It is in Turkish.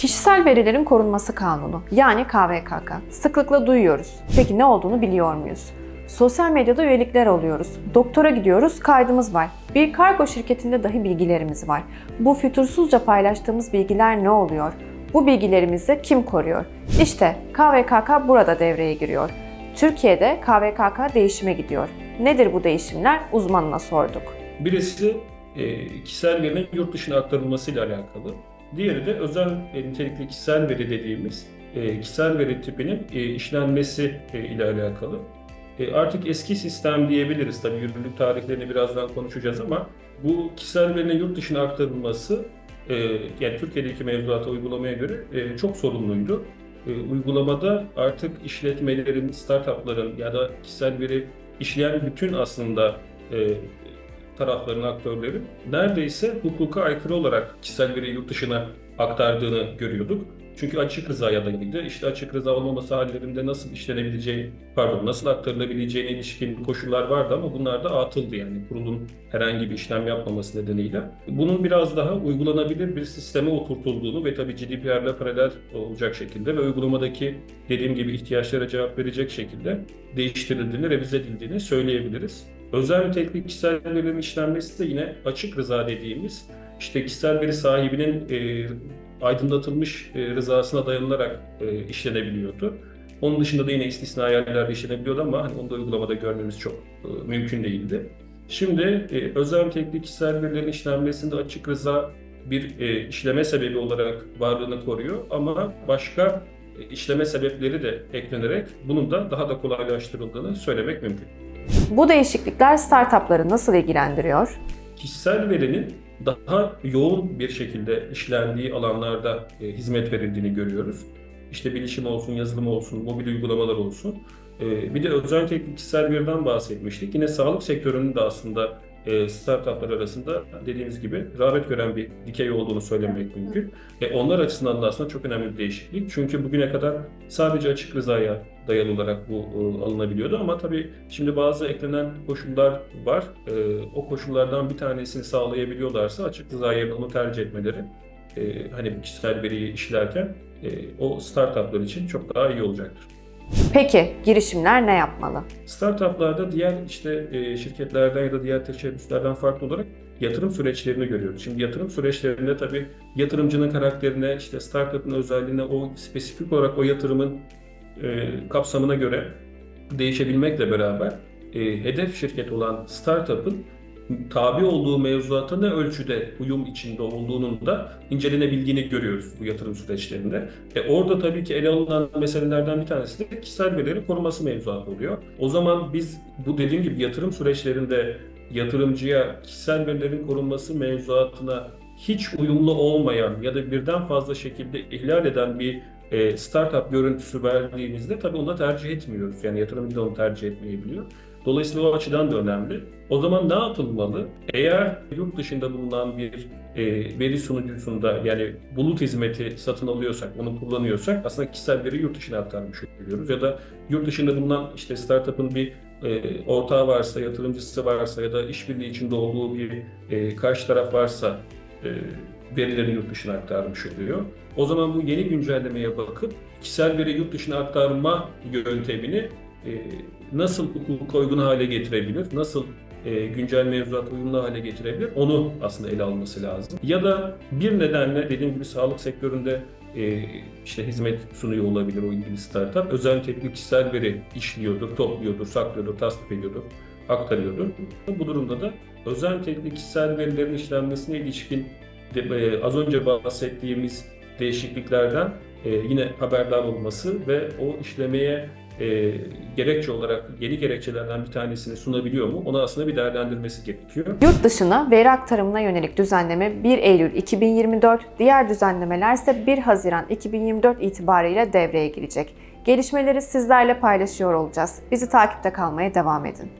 Kişisel verilerin korunması kanunu yani KVKK. Sıklıkla duyuyoruz. Peki ne olduğunu biliyor muyuz? Sosyal medyada üyelikler alıyoruz. Doktora gidiyoruz, kaydımız var. Bir kargo şirketinde dahi bilgilerimiz var. Bu fütursuzca paylaştığımız bilgiler ne oluyor? Bu bilgilerimizi kim koruyor? İşte KVKK burada devreye giriyor. Türkiye'de KVKK değişime gidiyor. Nedir bu değişimler? Uzmanına sorduk. Birisi e, kişisel verinin yurt dışına aktarılmasıyla alakalı. Diğeri de özel nitelikli kişisel veri dediğimiz e, kişisel veri tipinin e, işlenmesi e, ile alakalı. Artık eski sistem diyebiliriz. Tabii yürürlük tarihlerini birazdan konuşacağız ama bu kişisel verinin yurt dışına aktarılması yani Türkiye'deki mevzuata uygulamaya göre çok sorumluydu. Uygulamada artık işletmelerin, startupların ya da kişisel veri işleyen bütün aslında e, tarafların, aktörlerin neredeyse hukuka aykırı olarak kişisel veriyi yurt dışına aktardığını görüyorduk. Çünkü açık rızaya dayalıydı. İşte açık rıza olmaması hallerinde nasıl işlenebileceği, pardon nasıl aktarılabileceğine ilişkin koşullar vardı ama bunlar da atıldı yani kurulun herhangi bir işlem yapmaması nedeniyle. Bunun biraz daha uygulanabilir bir sisteme oturtulduğunu ve tabii GDPR'la paralel olacak şekilde ve uygulamadaki dediğim gibi ihtiyaçlara cevap verecek şekilde değiştirildiğini, revize edildiğini söyleyebiliriz. Özel nitelikli kişisel verilerin işlenmesi de yine açık rıza dediğimiz işte kişisel veri sahibinin e, aydınlatılmış e, rızasına dayanılarak e, işlenebiliyordu. Onun dışında da yine istisnai yerlerde işlenebiliyordu ama hani onu da uygulamada görmemiz çok e, mümkün değildi. Şimdi e, özel nitelikli kişisel verilerin işlenmesinde açık rıza bir e, işleme sebebi olarak varlığını koruyor ama başka e, işleme sebepleri de eklenerek bunun da daha da kolaylaştırıldığını söylemek mümkün. Bu değişiklikler startupları nasıl ilgilendiriyor? kişisel verinin daha yoğun bir şekilde işlendiği alanlarda e, hizmet verildiğini görüyoruz. İşte bilişim olsun, yazılım olsun, mobil uygulamalar olsun. E, bir de özel teknik kişisel veriden bahsetmiştik. Yine sağlık sektörünün de aslında e, startuplar arasında dediğimiz gibi rağbet gören bir dikey olduğunu söylemek mümkün. E, onlar açısından da aslında çok önemli bir değişiklik. Çünkü bugüne kadar sadece açık rızaya dayalı olarak bu e, alınabiliyordu ama tabii şimdi bazı eklenen koşullar var. E, o koşullardan bir tanesini sağlayabiliyorlarsa açık rıza onu tercih etmeleri e, hani kişisel veriyi işlerken e, o startuplar için çok daha iyi olacaktır. Peki girişimler ne yapmalı? Startuplarda diğer işte e, şirketlerden ya da diğer teşebbüslerden farklı olarak yatırım süreçlerini görüyoruz. Şimdi yatırım süreçlerinde tabii yatırımcının karakterine, işte startup'ın özelliğine, o spesifik olarak o yatırımın e, kapsamına göre değişebilmekle beraber e, hedef şirket olan startup'ın tabi olduğu mevzuata ne ölçüde uyum içinde olduğunun da incelenebildiğini görüyoruz bu yatırım süreçlerinde. E orada tabii ki ele alınan meselelerden bir tanesi de kişisel verileri koruması mevzuatı oluyor. O zaman biz bu dediğim gibi yatırım süreçlerinde yatırımcıya kişisel verilerin korunması mevzuatına hiç uyumlu olmayan ya da birden fazla şekilde ihlal eden bir e, startup görüntüsü verdiğimizde tabii onu tercih etmiyoruz. Yani yatırımcı da onu tercih etmeyebiliyor. Dolayısıyla o açıdan da önemli. O zaman ne yapılmalı? Eğer yurt dışında bulunan bir e, veri sunucusunda yani bulut hizmeti satın alıyorsak, onu kullanıyorsak aslında kişisel veri yurt dışına aktarmış oluyoruz. Ya da yurt dışında bulunan işte startup'ın bir e, ortağı varsa, yatırımcısı varsa ya da işbirliği içinde olduğu bir e, karşı taraf varsa e, verileri yurt dışına aktarmış oluyor. O zaman bu yeni güncellemeye bakıp kişisel veri yurt dışına aktarma yöntemini e, nasıl hukuka uygun hale getirebilir, nasıl e, güncel mevzuat uyumlu hale getirebilir onu aslında ele alması lazım. Ya da bir nedenle dediğim gibi sağlık sektöründe e, işte hizmet sunuyor olabilir o ilgili startup. Özel nitelikli kişisel veri işliyordur, topluyordur, saklıyordur, tasnif ediyordur, aktarıyordur. Bu durumda da özel nitelikli kişisel verilerin işlenmesine ilişkin de, e, az önce bahsettiğimiz değişikliklerden e, yine haberdar olması ve o işlemeye e, gerekçe olarak yeni gerekçelerden bir tanesini sunabiliyor mu? Onu aslında bir değerlendirmesi gerekiyor. Yurt dışına veri aktarımına yönelik düzenleme 1 Eylül 2024, diğer düzenlemeler ise 1 Haziran 2024 itibariyle devreye girecek. Gelişmeleri sizlerle paylaşıyor olacağız. Bizi takipte kalmaya devam edin.